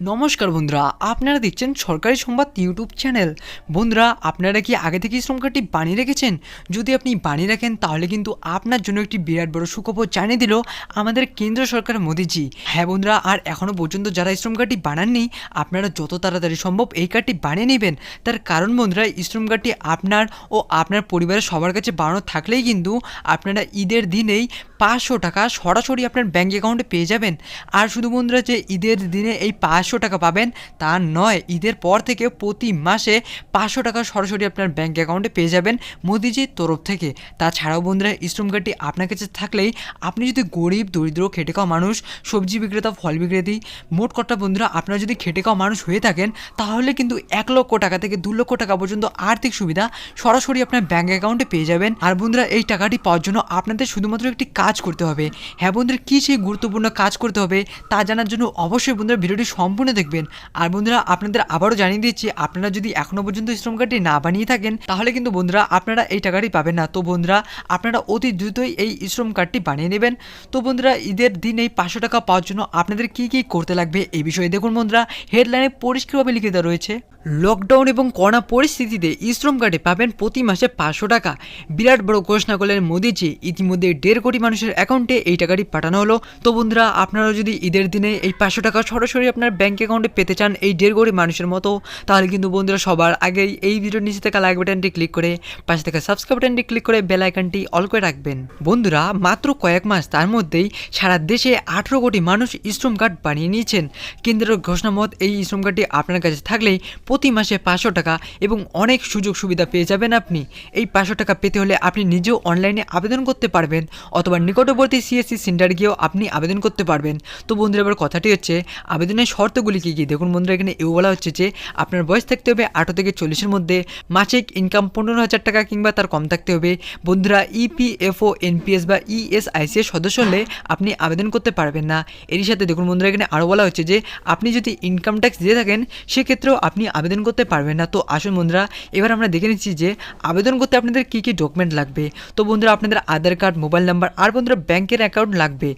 নমস্কার বন্ধুরা, আপনারা দেখছেন সরকারি সংবাদ ইউটিউব চ্যানেল। বন্ধুরা, আপনারা কি আগে থেকে শ্রম কার্ডটি বানিয়ে রেখেছেন? যদি আপনি বানিয়ে রাখেন, তাহলে কিন্তু আপনার জন্য একটি বিরাট বড় সুখবর জানিয়ে দিল আমাদের কেন্দ্র সরকার মোদিজি। হ্যাঁ বন্ধুরা, আর এখনও পর্যন্ত যারা শ্রম কার্ডটি বানাননি, আপনারা যত তাড়াতাড়ি সম্ভব এই কার্ডটি বানিয়ে নেবেন। তার কারণ বন্ধুরা শ্রম কার্ডটি আপনার ও আপনার পরিবারের সবার কাছে বানানো থাকলেই কিন্তু আপনারা ঈদের দিনেই পাঁচশো টাকা সরাসরি আপনার ব্যাঙ্ক অ্যাকাউন্টে পেয়ে যাবেন। আর শুধু বন্ধুরা যে ঈদের দিনে এই পাঁচশো টাকা পাবেন। তা নয়, ঈদের পর থেকে প্রতি মাসে পাঁচশো টাকা সরাসরি আপনার ব্যাঙ্ক অ্যাকাউন্টে পেয়ে যাবেন মোদিজির তরফ থেকে। তাছাড়াও বন্ধুরা শ্রম কার্ডটি আপনার কাছে থাকলেই আপনি যদি গরিব, দরিদ্র, খেটে খাওয়া মানুষ, সবজি বিক্রেতা, ফল বিক্রেতা, মোট কটা বন্ধুরা আপনারা যদি খেটে খাওয়া মানুষ হয়ে থাকেন, তাহলে কিন্তু এক লক্ষ টাকা থেকে দু লক্ষ টাকা পর্যন্ত আর্থিক সুবিধা সরাসরি আপনার ব্যাঙ্ক অ্যাকাউন্টে পেয়ে যাবেন। আর বন্ধুরা, এই টাকাটি পাওয়ার জন্য আপনাদের শুধুমাত্র একটি কাজ করতে হবে। হ্যাঁ বন্ধুরা, কী সেই গুরুত্বপূর্ণ কাজ করতে হবে তা জানার জন্য অবশ্যই বন্ধুরা, ভিডিওটি সম্পূর্ণ দেখবেন। আর বন্ধুরা, আপনাদের আবারও জানিয়ে দিচ্ছি, আপনারা যদি এখনও পর্যন্ত শ্রম কার্ডটি না বানিয়ে থাকেন, তাহলে কিন্তু বন্ধুরা, আপনারা এই টাকাটি পাবেন না। তো বন্ধুরা, আপনারা অতি দ্রুতই এই শ্রম কার্ডটি বানিয়ে নেবেন। তো বন্ধুরা, ঈদের দিন এই পাঁচশো টাকা পাওয়ার জন্য আপনাদের কি কি করতে লাগবে, এই বিষয়ে দেখুন বন্ধুরা। হেডলাইনে পরিষ্কারভাবে লিখে দেওয়া রয়েছে। লকডাউন এবং করোনা পরিস্থিতিতে ই শ্রম কার্ডে পাবেন প্রতি মাসে পাঁচশো টাকা। বিরাট বড় ঘোষণা করলেন মোদিজি। ইতিমধ্যে দেড় কোটি মানুষের অ্যাকাউন্টে এই টাকাটি পাঠানো হলো। তো বন্ধুরা আপনারা যদি ঈদের দিনে এই পাঁচশো টাকা সরাসরি আপনার ব্যাঙ্ক অ্যাকাউন্টে পেতে চান এই দেড় কোটি মানুষের মতো, তাহলে কিন্তু বন্ধুরা সবার আগেই এই ভিডিওর নিচে থেকে লাইক বাটনটি ক্লিক করে, পাশে থেকে সাবস্ক্রাইব বাটনটি ক্লিক করে বেল আইকনটি অল করে রাখবেন। বন্ধুরা, মাত্র কয়েক মাস তার মধ্যেই সারা দেশে আঠেরো কোটি মানুষ ই শ্রম কার্ড বানিয়ে নিয়েছেন। কেন্দ্রের ঘোষণা মত এই ই শ্রম কার্ডটি আপনার কাছে থাকলেই প্রতি মাসে পাঁচশো টাকা এবং অনেক সুযোগ সুবিধা পেয়ে যাবেন আপনি। এই পাঁচশো টাকা পেতে হলে আপনি নিজেও অনলাইনে আবেদন করতে পারবেন অথবা নিকটবর্তী সিএসসি সেন্টার গিয়েও আপনি আবেদন করতে পারবেন। তো বন্ধুরা, এবার কথাটি হচ্ছে, আবেদনের শর্তগুলি কী কী? দেখুন বন্ধুরা, এখানে এও বলা হচ্ছে যে, আপনার বয়স থাকতে হবে আঠারো থেকে চল্লিশের মধ্যে, মাসিক ইনকাম পনেরো হাজার টাকা কিংবা তার কম থাকতে হবে। বন্ধুরা E ইপিএফও এনপিএস বা E ইএসআইসি এর সদস্য হলে আপনি আবেদন করতে পারবেন না। এরই সাথে দেখুন বন্ধুরা, এখানে আরও বলা হচ্ছে যে, আপনি যদি ইনকাম ট্যাক্স দিয়ে থাকেন, সেক্ষেত্রেও আপনি আবেদন করতে পারবেন না। তো আসুন বন্ধুরা, এবার আমরা দেখে নিচ্ছি যে আবেদন করতে আপনাদের কী কী ডকুমেন্ট লাগবে। তো বন্ধুরা, আপনাদের আধার কার্ড মোবাইল নাম্বার আর বন্ধুরা ব্যাংকের অ্যাকাউন্ট লাগবে।